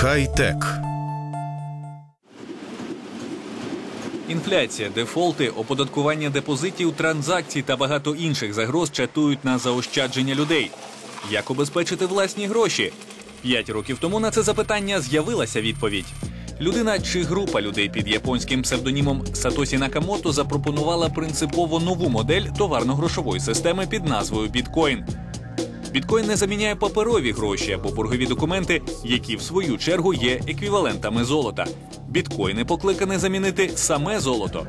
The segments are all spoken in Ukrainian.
Хай-тек. Інфляція, дефолти, оподаткування депозитів, транзакцій та багато інших загроз чатують на заощадження людей. Як обезпечити власні гроші? П'ять років тому на це запитання з'явилася відповідь. Людина чи група людей під японським псевдонімом Сатосі Накамото запропонувала принципово нову модель товарно-грошової системи під назвою біткоін. Біткоін не заміняє паперові гроші або боргові документи, які в свою чергу є еквівалентами золота. Біткоїни покликані замінити саме золото.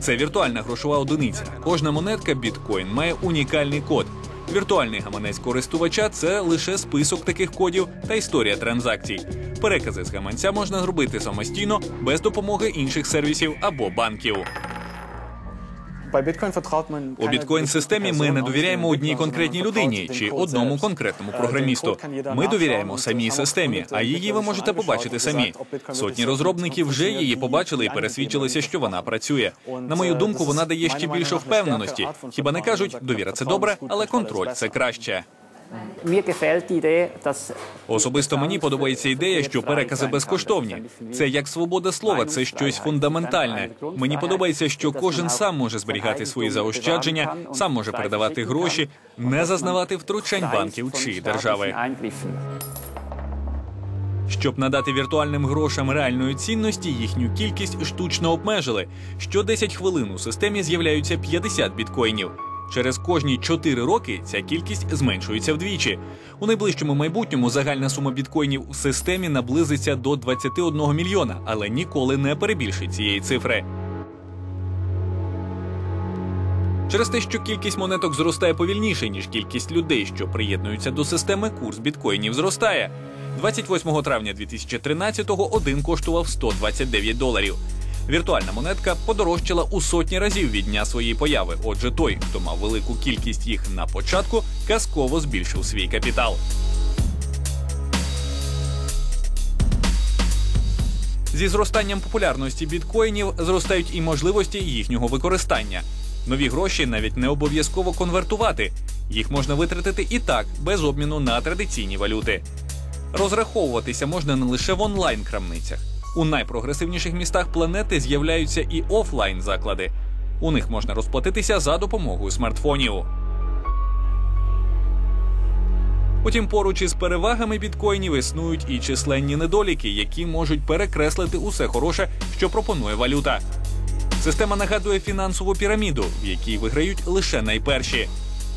Це віртуальна грошова одиниця. Кожна монетка біткоін має унікальний код. Віртуальний гаманець користувача це лише список таких кодів та історія транзакцій. Перекази з гаманця можна зробити самостійно без допомоги інших сервісів або банків. У біткоін-системі ми не довіряємо одній конкретній людині чи одному конкретному програмісту. Ми довіряємо самій системі, а її ви можете побачити самі. Сотні розробників вже її побачили і пересвідчилися, що вона працює. На мою думку, вона дає ще більше впевненості. Хіба не кажуть, довіра це добре, але контроль це краще. Особисто мені подобається ідея, що перекази безкоштовні. Це як свобода слова, це щось фундаментальне. Мені подобається, що кожен сам може зберігати свої заощадження, сам може передавати гроші, не зазнавати втручань банків чи держави. Щоб надати віртуальним грошам реальної цінності, їхню кількість штучно обмежили. Що 10 хвилин у системі з'являються 50 біткоїнів. Через кожні 4 роки ця кількість зменшується вдвічі. У найближчому майбутньому загальна сума біткоїнів у системі наблизиться до 21 мільйона, але ніколи не перебільшить цієї цифри. Через те, що кількість монеток зростає повільніше, ніж кількість людей, що приєднуються до системи, курс біткоїнів зростає. 28 травня 2013-го один коштував 129 доларів. Віртуальна монетка подорожчала у сотні разів від дня своєї появи. Отже, той, хто мав велику кількість їх на початку, казково збільшив свій капітал. Зі зростанням популярності біткоїнів зростають і можливості їхнього використання. Нові гроші навіть не обов'язково конвертувати. Їх можна витратити і так, без обміну на традиційні валюти. Розраховуватися можна не лише в онлайн-крамницях. У найпрогресивніших містах планети з'являються і офлайн заклади. У них можна розплатитися за допомогою смартфонів. Утім, поруч із перевагами біткоїнів існують і численні недоліки, які можуть перекреслити усе хороше, що пропонує валюта. Система нагадує фінансову піраміду, в якій виграють лише найперші.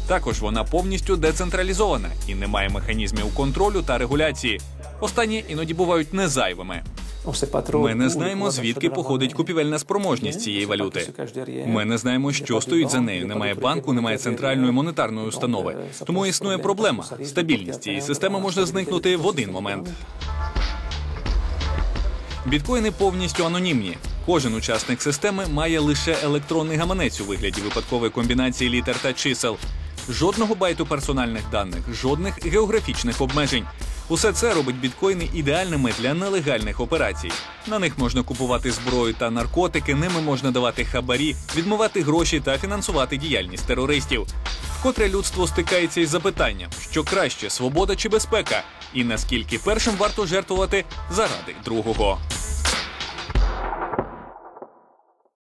Також вона повністю децентралізована і не має механізмів контролю та регуляції. Останні іноді бувають незайвими. Ми не знаємо, звідки походить купівельна спроможність цієї валюти. Ми не знаємо, що стоїть за нею. Немає банку, немає центральної монетарної установи. Тому існує проблема. Стабільність цієї системи може зникнути в один момент. Біткоїни повністю анонімні. Кожен учасник системи має лише електронний гаманець у вигляді випадкової комбінації літер та чисел. Жодного байту персональних даних, жодних географічних обмежень. Усе це робить біткоїни ідеальними для нелегальних операцій. На них можна купувати зброю та наркотики, ними можна давати хабарі, відмивати гроші та фінансувати діяльність терористів. Вкотре людство стикається із запитанням, що краще свобода чи безпека, і наскільки першим варто жертвувати заради другого.